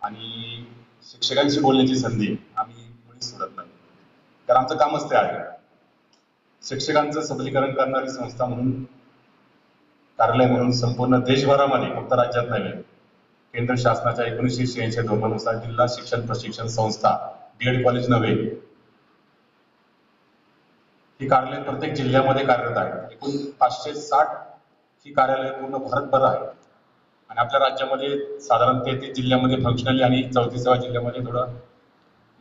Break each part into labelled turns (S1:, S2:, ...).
S1: आणि शिक्षकांशी बोलण्याची संधी आम्ही कोणीच सोडत नाही. तर आमचं कामच ते आहे. शिक्षकांचं सबलीकरण करणारी संस्था म्हणून कार्यालय म्हणून संपूर्ण देशभरामध्ये फक्त राज्यात नव्हे केंद्र शासनाच्या एकोणीसशे शहाऐंशी धोरणानुसार जिल्हा शिक्षण प्रशिक्षण संस्था डीएड कॉलेज नव्हे ही कार्यालय प्रत्येक जिल्ह्यामध्ये कार्यरत आहे. एकूण पाचशे साठ ही कार्यालय पूर्ण भारतभर आहे आणि आपल्या राज्यामध्ये साधारण तेहतीस जिल्ह्यामध्ये फंक्शनली आणि चौतीसाव्या जिल्ह्यामध्ये थोडं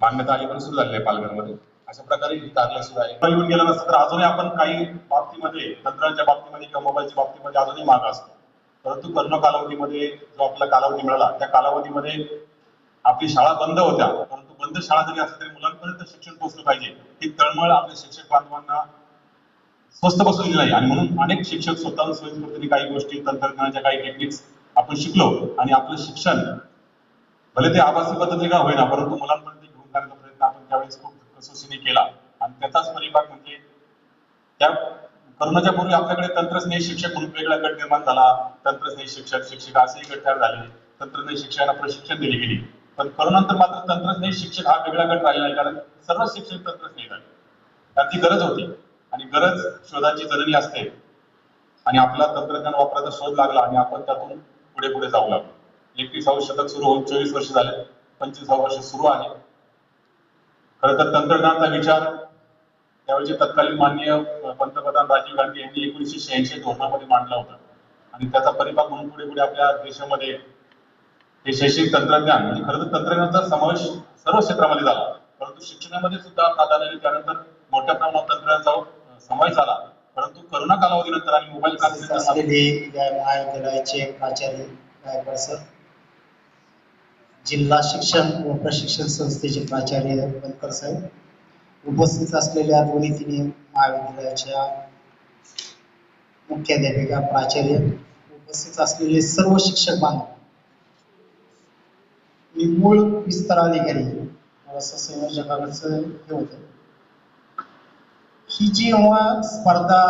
S1: मान्यता आली पण सुरू झालेली आहे पालघरमध्ये. अशा प्रकारे ही आहे. येऊन गेलं नसतं तर अजूनही आपण काही बाबतीमध्ये तंत्राच्या बाबतीमध्ये किंवा मोबाईलच्या बाबतीमध्ये अजूनही माग असतो. परंतु कर्ण कालावधीमध्ये जो आपला कालावधी मिळाला त्या कालावधीमध्ये आपली शाळा बंद होत्या. परंतु बंद शाळा जरी असली तरी मुलांपर्यंत शिक्षण पोहोचलं पाहिजे. ही तळमळ आपल्या शिक्षक बांधवांना स्वस्त बसवलेली नाही. आणि म्हणून अनेक शिक्षक स्वतःहून स्वयंस्फूर्तीने काही गोष्टी तंत्रज्ञानाच्या काही टेक्निक्स आपण शिकलो आणि आपलं शिक्षण भले ते आभासी पद्धतीने का होईना परंतु मुलांपर्यंत घेऊन जाण्याचा प्रयत्न आपण त्यावेळेस खूप केला. आणि त्याचाच परिपाक म्हणजे त्या करोनाच्या पूर्वी आपल्याकडे तंत्रज्ञ शिक्षक म्हणून वेगळा गट निर्माण झाला. तंत्रज्ञ शिक्षक शिक्षिका असेही गट तयार झाले. तंत्रज्ञान शिक्षकांना प्रशिक्षण दिले गेले. पण करोनानंतर मात्र तंत्रज्ञ शिक्षक हा वेगळा गट राहिला नाही. कारण सर्व शिक्षक तंत्रज्ञ झाले त्याची गरज होती. आणि गरज शोधाची जननी असते. आणि आपला तंत्रज्ञान वापराचा शोध लागला आणि आपण त्यातून पुढे पुढे जाऊ लागलो. एकविसावं शतक सुरू होऊन चोवीस वर्ष झाले. पंचवीसावं वर्ष सुरू आहे. खरं तर तंत्रज्ञानाचा विचार त्यावेळेचे तत्कालीन माननीय पंतप्रधान राजीव गांधी यांनी एकोणीसशे शहाऐंशी धोरणामध्ये मांडला होता. आणि त्याचा परिपाक म्हणून पुढे पुढे आपल्या देशामध्ये हे शैक्षणिक तंत्रज्ञान म्हणजे खरं तर तंत्रज्ञानाचा समावेश सर्व क्षेत्रामध्ये झाला. परंतु शिक्षणामध्ये सुद्धा प्राधान्याने त्यानंतर मोठ्या प्रमाणात तंत्रज्ञानाचा समावेश झाला. परंतु करोना कालावधीनंतर आणि मोबाईल क्रांतीनंतर
S2: असलेले या महाविद्यालयाचे प्राचार्य गायकवाड सर जिल्हा शिक्षण व प्रशिक्षण संस्थेचे प्राचार्य बनकर साहेब. उपस्थित असलेल्या दोन्ही तिन्ही महाविद्यालयाच्या मुख्याध्यापिका प्राचार्य उपस्थित असलेले सर्व शिक्षक बांधव. मी मूळ विस्तार अधिकारी असं हे होतं. ही जी जेव्हा स्पर्धा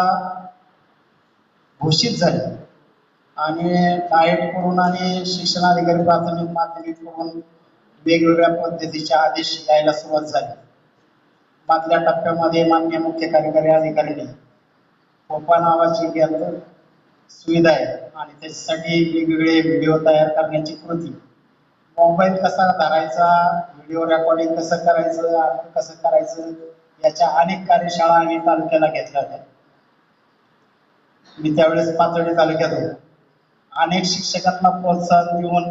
S2: घोषित झाली आणि डाएट करून आणि शिक्षणाधिकारी प्राथमिक माध्यमिक करून वेगवेगळ्या पद्धतीचे आदेश द्यायला सुरुवात झाली. मधल्या टप्प्यामध्ये मान्य मुख्य कार्यकारी अधिकाऱ्यांनी कोपा नावाची एक सुविधा आहे आणि त्याच्यासाठी वेगवेगळे व्हिडिओ तयार करण्याची कृती. मोबाईल कसा धरायचा व्हिडिओ रेकॉर्डिंग कसं करायचं कसं करायचं याच्या अनेक कार्यशाळा आम्ही तालुक्याला घेतल्या होत्या. मी त्यावेळेस पाथर्डी तालुक्यात होतो. अनेक शिक्षकांना प्रोत्साहन देऊन.